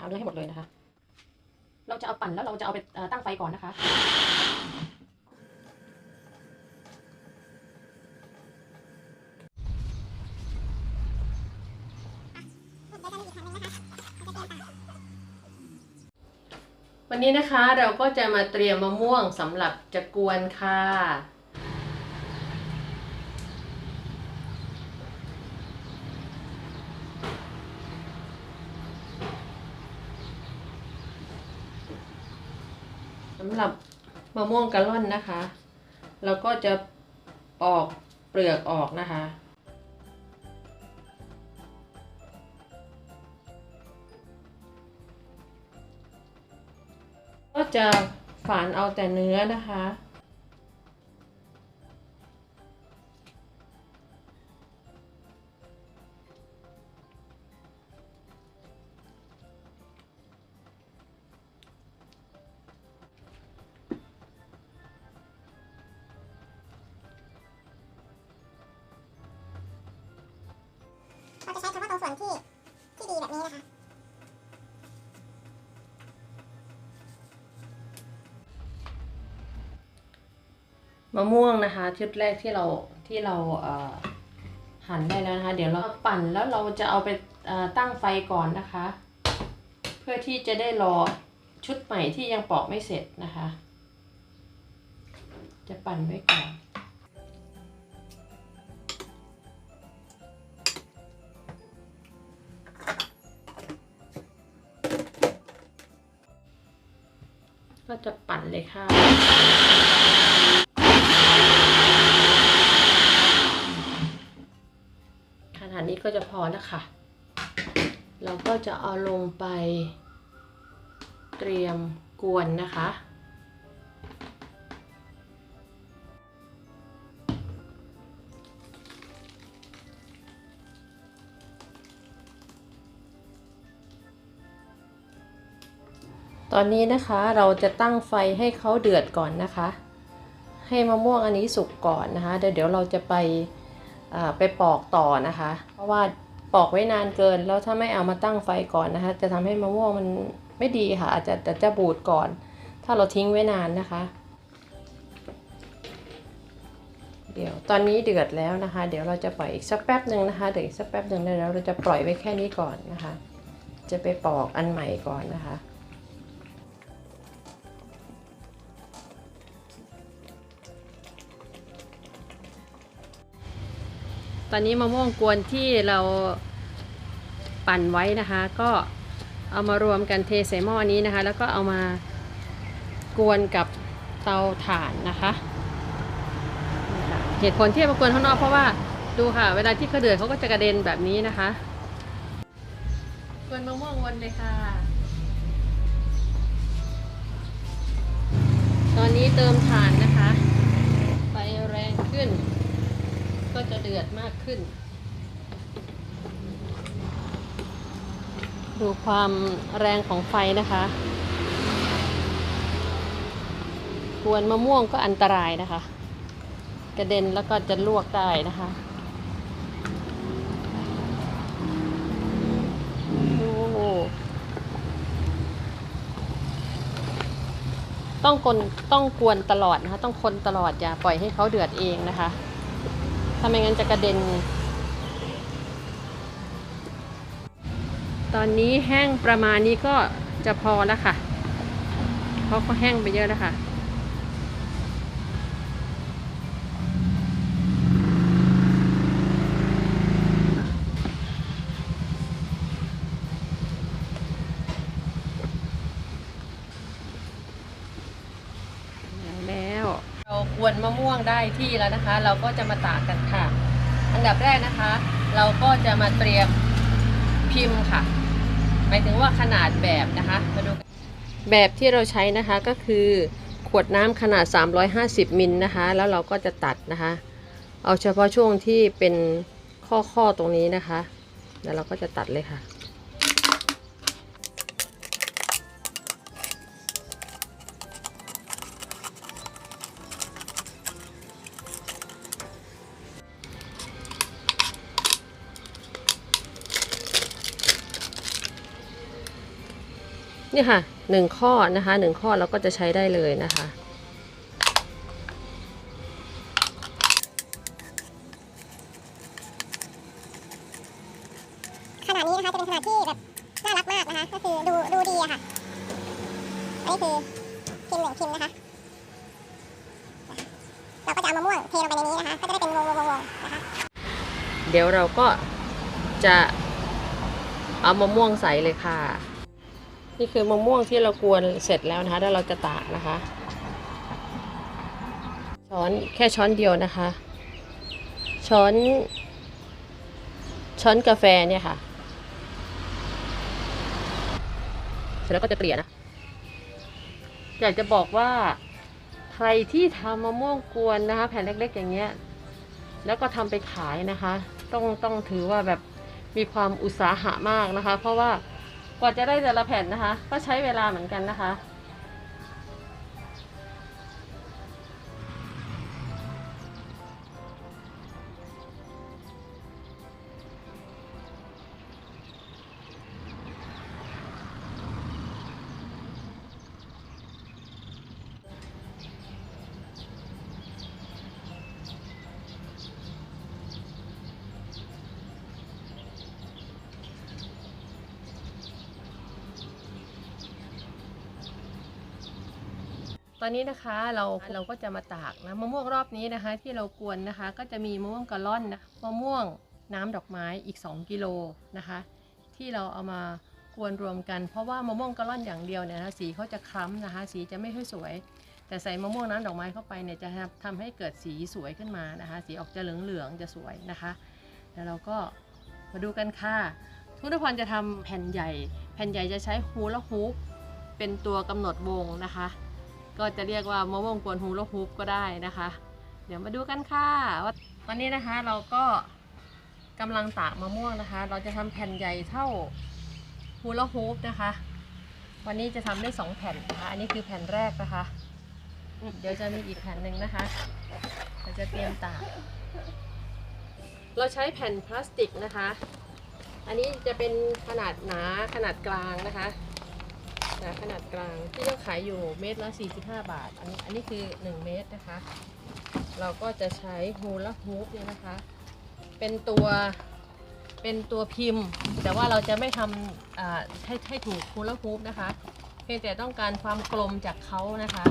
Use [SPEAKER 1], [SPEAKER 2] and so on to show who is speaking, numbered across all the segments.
[SPEAKER 1] เอาเนื้อให้หมดเลยนะคะ เราจะเอาปั่นแล้วเราจะเอาไปตั้งไฟก่อนนะคะวันนี้นะคะเราก็จะมาเตรียมมะม่วงสำหรับจะกวนค่ะ สำหรับมะม่วงกะล่อนนะคะ เราก็จะปอกเปลือกออกนะคะ ก็จะฝานเอาแต่เนื้อนะคะะม่วงนะคะชุดแรกที่เราที่เราเหั่นได้แล้วนะคะ เดี๋ยวเราปั่นแล้วเราจะเอาไปตั้งไฟก่อนนะคะ เพื่อที่จะได้รอชุดใหม่ที่ยังปอกไม่เสร็จนะคะ จะปั่นไว้ก่อนก็จะปั่นเลยค่ะ ขนาดนี้ ก็จะพอแล้วค่ะ เราก็จะเอาลงไป เตรียมกวนนะคะ ตอนนี้นะคะเราจะตั้งไฟให้เขาเดือดก่อนนะคะ ให้มะม่วงอันนี้สุกก่อนนะคะ เดี๋ยวเดี๋ยวเราจะไป ไปปอกต่อนะคะ เพราะว่าปอกไว้นานเกิน แล้วถ้าไม่เอามาตั้งไฟก่อนนะคะ จะทำให้มะม่วงมันไม่ดีค่ะ อาจจะจะจะบูดก่อน ถ้าเราทิ้งไว้นานนะคะ เดี๋ยวตอนนี้เดือดแล้วนะคะ เดี๋ยวเราจะปล่อยอีกสักแป๊บหนึ่งนะคะเดี๋ยวอีกสักแป๊บหนึ่งแล้วเราจะปล่อยไว้แค่นี้ก่อนนะคะ จะไปปอกอันใหม่ก่อนนะคะ ตอนนี้มะม่วงกวนที่เราปั่นไว้นะคะ ก็เอามารวมกันเทใส่หม้อนี้นะคะ แล้วก็เอามากวนกับเตาถ่านนะคะเหตุผลที่มากวนข้างนอกเพราะว่าดูค่ะ เวลาที่เขาเดือดเขาก็จะกระเด็นแบบนี้นะคะกวนมะม่วงวนเลยค่ะ ตอนนี้เติมถ่านนะคะ ไฟแรงขึ้น ก็จะเดือดมากขึ้น ดูความแรงของไฟนะคะ กวนมะม่วงก็อันตรายนะคะ กระเด็นแล้วก็จะลวกได้นะคะต้องคนต้องกวนตลอดนะคะ ต้องคนตลอดอย่าปล่อยให้เขาเดือดเองนะคะ ถ้าไม่งั้นจะกระเด็น ตอนนี้แห้งประมาณนี้ก็จะพอแล้วค่ะ เพราะเขาแห้งไปเยอะแล้วค่ะ แล้วเรา กวนมะม่วงได้ที่แล้วนะคะ เราก็จะมาตากกันค่ะ อันดับแรกนะคะ เราก็จะมาเตรียมพิมพ์ค่ะ หมายถึงว่าขนาดแบบนะคะมาดูแบบที่เราใช้นะคะก็คือขวดน้ำขนาด 350มิลนะคะ แล้วเราก็จะตัดนะคะ เอาเฉพาะช่วงที่เป็นข้อๆตรงนี้นะคะ แล้วเราก็จะตัดเลยค่ะ นี่ค่ะหนึ่งข้อนะคะหนึ่งข้อเราก็จะใช้ได้เลยนะคะ
[SPEAKER 2] ขนาดนี้นะคะจะเป็นขนาดที่แบบน่ารักมากนะคะ ก็คือดูดูดีอะค่ะอันนี้คือพิมพ์หนึ่งพิมพ์นะคะเราก็จะเอามะม่วงเทลงไปในนี้นะคะก็จะได้เป็นวงวงวงวงนะคะ
[SPEAKER 1] เดี๋ยวเราก็จะเอามะม่วงใส่เลยค่ะ นี่คือมะม่วงที่เรากวนเสร็จแล้วนะคะแล้วเราจะตากนะคะ ช้อนแค่ช้อนเดียวนะคะ ช้อน ช้อนกาแฟเนี่ยค่ะ เสร็จแล้วก็จะเกลี่ยนะ อยากจะบอกว่า ใครที่ทำมะม่วงกวนนะคะ แผ่นเล็กๆ อย่างเงี้ย แล้วก็ทำไปขายนะคะ ต้องต้องถือว่าแบบมีความอุตสาหะมากนะคะ เพราะว่า กว่าจะได้แต่ละแผ่นนะคะ ก็ใช้เวลาเหมือนกันนะคะ ตอนนี้นะคะเราเราก็จะมาตากนะมะม่วงรอบนี้นะคะ ที่เรากวนนะคะ ก็จะมีมะม่วงกะล่อนนะมะม่วงน้ำดอกไม้อีก 2 กิโลนะคะ ที่เราเอามากวนรวมกัน เพราะว่ามะม่วงกะล่อนอย่างเดียวเนี่ยนะคะสีเขาจะคล้ำนะคะ สีจะไม่ค่อยสวย แต่ใส่มะม่วงน้ำดอกไม้เข้าไปเนี่ยจะทำให้เกิดสีสวยขึ้นมานะคะ สีออกจะเหลืองๆจะสวยนะคะแล้วเราก็มาดูกันค่ะทุกทุกคนจะทำแผ่นใหญ่ แผ่นใหญ่จะใช้ฮูลาฮูปเป็นตัวกำหนดวงนะคะ ก็จะเรียกว่ามะม่วงกวนฮูลาฮูปก็ได้นะคะ เดี๋ยวมาดูกันค่ะว่าวันนี้นะคะเราก็กำลังตากมะม่วงนะคะ เราจะทำแผ่นใหญ่เท่าฮูลาฮูปนะคะ วันนี้จะทำได้สองแผ่นนะคะ อันนี้คือแผ่นแรกนะคะ เดี๋ยวจะมีอีกแผ่นหนึ่งนะคะ เราจะเตรียมตาก เราใช้แผ่นพลาสติกนะคะ อันนี้จะเป็นขนาดหนาขนาดกลางนะคะ หนาขนาดกลางที่เราขายอยู่เมตรละ 45 บาท อันนี้อันนี้คือ 1 เมตรนะคะ เราก็จะใช้ฮูลาฮูปเนี่ยนะคะ เป็นตัวเป็นตัวพิมพ์ แต่ว่าเราจะไม่ทำให้ให้ถูกฮูลาฮูปนะคะ เพียงแต่ต้องการความกลมจากเขานะคะ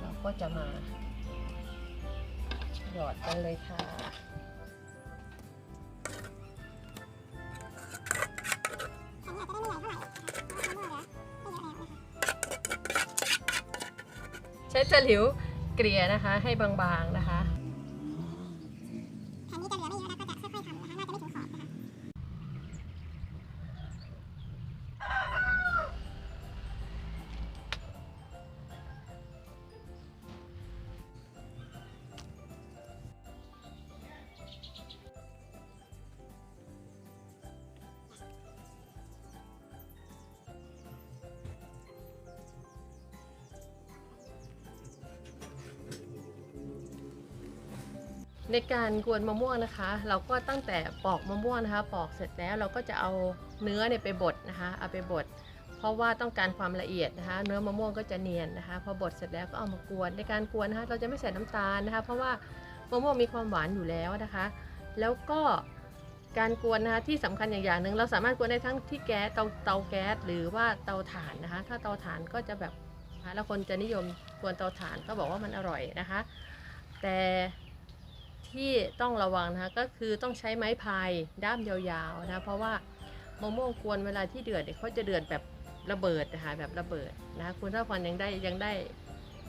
[SPEAKER 1] เราก็จะมาหยอดกันเลยค่ะ
[SPEAKER 2] อันนี้อาจจะได้ไม่ใหญ่เท่าไหร่นะคะเพราะว่ามะม่วไม่เยอะแล้วนะคะ
[SPEAKER 1] ใช้ตะหลิวเกลี่ยนะคะ ให้บางๆ
[SPEAKER 2] นะคะ
[SPEAKER 1] ในการกวนมะม่วงนะคะ เราก็ตั้งแต่ปอกมะม่วงนะคะ ปอกเสร็จแล้วเราก็จะเอาเนื้อเนี่ยไปบดนะคะ เอาไปบด เพราะว่าต้องการความละเอียดนะคะ เนื้อมะม่วงก็จะเนียนนะคะ พอบดเสร็จแล้วก็เอามากวน ในการกวนนะคะ เราจะไม่ใส่น้ำตาลนะคะ เพราะว่ามะม่วงมีความหวานอยู่แล้วนะคะ แล้วก็การกวนนะคะที่สำคัญอย่างอย่างหนึ่งเราสามารถกวนได้ทั้งที่แก๊สเตาเตาแก๊สหรือว่าเตาถ่านนะคะ ถ้าเตาถ่านก็จะแบบแล้วคนจะนิยมกวนเตาถ่านก็บอกว่ามันอร่อยนะคะ แต่ ที่ต้องระวังนะคะก็คือต้องใช้ไม้พายด้ามยาวๆนะเพราะว่ามะม่วงกวนเวลาที่เดือดเนี่ยเขาจะเดือดแบบระเบิดนะคะแบบระเบิดนะคะคุณถ้าฟันยังได้ยังได้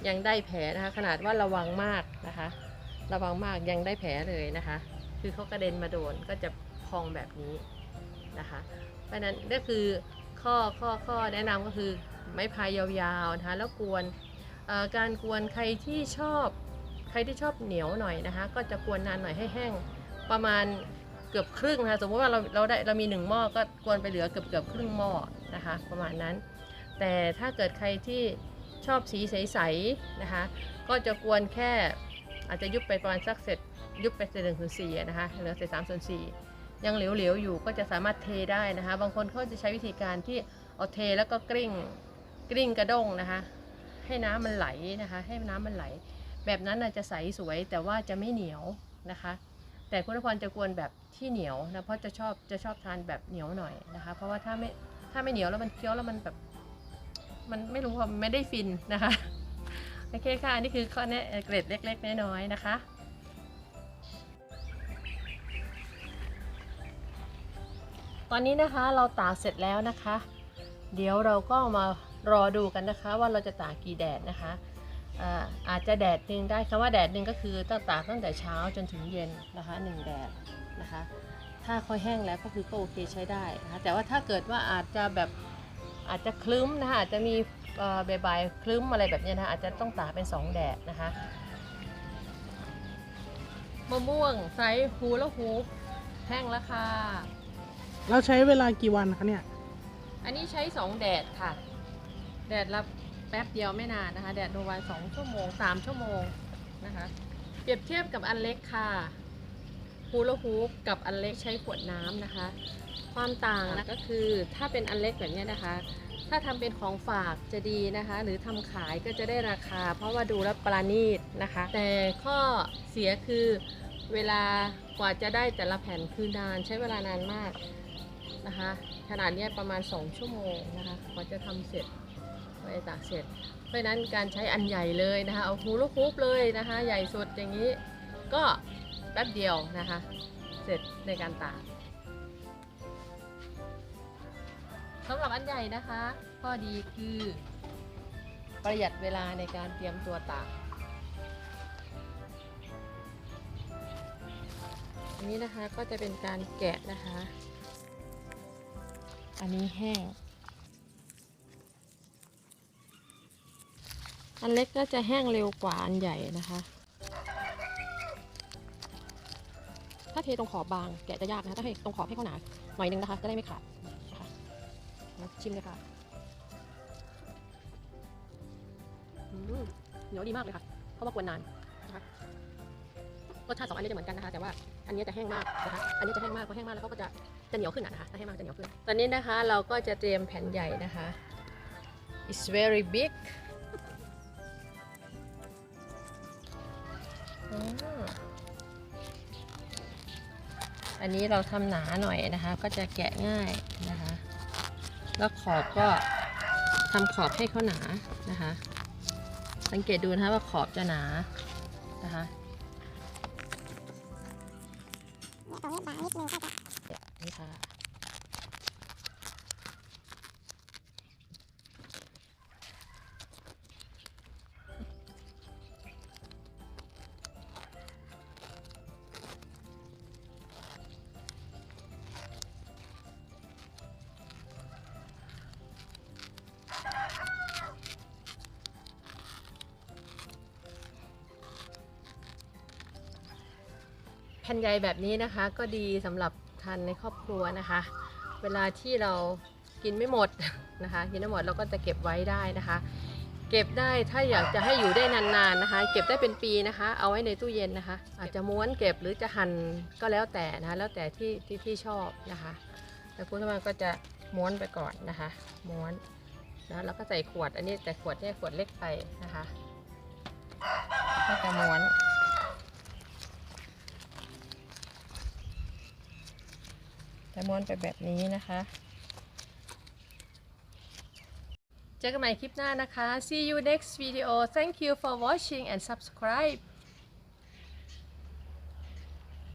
[SPEAKER 1] ยังได้แผลนะคะขนาดว่าระวังมากนะคะ ระวังมากยังได้แผลเลยนะคะ คือเขากระเด็นมาโดนก็จะพองแบบนี้นะคะเพราะฉะนั้นก็คือข้อข้อข้อแนะนำก็คือไม้พายยาวๆนะคะแล้วกวนการกวนใครที่ชอบ ใครที่ชอบเหนียวหน่อยนะคะ ก็จะกวนนานหน่อยให้แห้ง ประมาณเกือบครึ่งนะคะสมมติว่าเราเราได้เรามีหนึ่งหม้อก็กวนไปเหลือเกือบเกือบครึ่งหม้อนะคะ ประมาณนั้น แต่ถ้าเกิดใครที่ชอบสีใสๆนะคะ ก็จะกวนแค่อาจจะยุบไปประมาณสักเสร็จยุบไปเศษหนึ่งส่วนสี่นะคะเหลือเศษสามส่วนสี่ยังเหลวๆอยู่ก็จะสามารถเทได้นะคะ บางคนเขาจะใช้วิธีการที่เอาเทแล้วก็กลิ้งกลิ้งกระด้งนะคะ ให้น้ำมันไหลนะคะ ให้น้ำมันไหล แบบนั้นน่ะจะใสสวยแต่ว่าจะไม่เหนียวนะคะ แต่คุณพรจะกวนแบบที่เหนียวนะเพราะจะชอบจะชอบทานแบบเหนียวหน่อยนะคะ เพราะว่าถ้าไม่ถ้าไม่เหนียวแล้วมันเคี้ยวแล้วมันแบบมันไม่รู้ว่าไม่ได้ฟินนะคะโอเคค่ะอันนี่คือข้อแนะเกร็ดเล็ก ๆ น้อยๆนะคะตอนนี้นะคะเราตากเสร็จแล้วนะคะ เดี๋ยวเราก็มารอดูกันนะคะ ว่าเราจะตากกี่แดดนะคะ อ่าอาจจะแดดหนึ่งได้คำว่าแดดหนึ่งก็คือต้องตากตั้งแต่เช้าจนถึงเย็นนะคะหนึ่งแดดนะคะ ถ้าค่อยแห้งแล้วก็คือก็โอเคใช้ได้นะคะแต่ว่าถ้าเกิดว่าอาจจะแบบอาจจะคลึ้มนะคะอาจจะมีเอ่อบ่ายๆคลึ้มอะไรแบบเนี้ยนะคะอาจจะต้องตากเป็นสองแดดนะคะมะม่วงไซส์ฮูละฮูปแห้งแล้วค่ะ
[SPEAKER 3] เราใช้เวลากี่วันคะเนี่ย
[SPEAKER 1] อันนี้ใช้ 2 แดดค่ะ แดดละ แป๊บเดียวไม่นานนะคะ แดดประมาณ2ชั่วโมง3ชั่วโมงนะคะ เปรียบเทียบกับอันเล็กค่ะฮูลาฮูปกับอันเล็กใช้ขวดน้ำนะคะ ความต่างนะก็คือถ้าเป็นอันเล็กแบบนี้นะคะ ถ้าทำเป็นของฝากจะดีนะคะ หรือทำขายก็จะได้ราคา เพราะว่าดูแล้วปราณีตนะคะ แต่ข้อเสียคือเวลากว่าจะได้แต่ละแผ่นคือนานใช้เวลานานมากนะคะขนาดนี้ประมาณ 2 ชั่วโมงนะคะกว่าจะทำเสร็จ กว่าจะตากเสร็จ เพราะนั้นการใช้อันใหญ่เลยนะคะเอาฮูลูฮูปเลยนะคะ ใหญ่สุดอย่างนี้ก็แป๊บเดียวนะคะ เสร็จในการตากสำหรับอันใหญ่นะคะ ข้อดีคือประหยัดเวลาในการเตรียมตัวตากอันนี้นะคะก็จะเป็นการแกะนะคะ อันนี้แห้ง อันเล็กก็จะแห้งเร็วกว่าอันใหญ่นะคะ ถ้าเทตรงขอบบางแกะจะยากนะคะ ถ้าเทตรงขอบให้เขาหนาหน่อยนึงนะคะ จะได้ไม่ขาดนะคะชิมเลยค่ะเหนียวดีมากเลยค่ะเพราะว่ากวนนานนะคะรสชาติสองอันนี้จะเหมือนกันนะคะ แต่ว่าอันนี้จะแห้งมากนะคะ อันนี้จะแห้งมากพอแห้งมากแล้วเขาก็จะจะเหนียวขึ้นนะคะถ้าให้งมากจะเหนียวขึ้น ตอนนี้นะคะเราก็จะเตรียมแผ่นใหญ่นะคะ it's very big อันนี้เราทำหนาหน่อยนะคะ ก็จะแกะง่ายนะคะ แล้วขอบก็ทำขอบให้เขาหนานะคะ สังเกตดูนะคะว่าขอบจะหนานะคะ
[SPEAKER 2] เนี่ยตรงนี้บางนิดนึงก็จะ
[SPEAKER 1] ค่ะแผ่นใยแบบนี้นะคะ ก็ดีสำหรับทานในครอบครัวนะคะ เวลาที่เรากินไม่หมดนะคะ กินไม่หมดเราก็จะเก็บไว้ได้นะคะ เก็บได้ถ้าอยากจะให้อยู่ได้นานๆนะคะ เก็บได้เป็นปีนะคะ เอาไว้ในตู้เย็นนะคะ อาจจะม้วนเก็บหรือจะหั่นก็แล้วแต่นะคะแล้วแต่ที่ที่ที่ชอบนะคะแต่คุณธรรมก็จะม้วนไปก่อนนะคะ ม้วนนะแล้วก็ใส่ขวดอันนี้แต่ขวดเนี่ยขวดเล็กไปนะคะก็จะม้วน แต่ม้วนไปแบบนี้นะคะ เจอกันใหม่คลิปหน้านะคะ see you next video thank you for watching and subscribe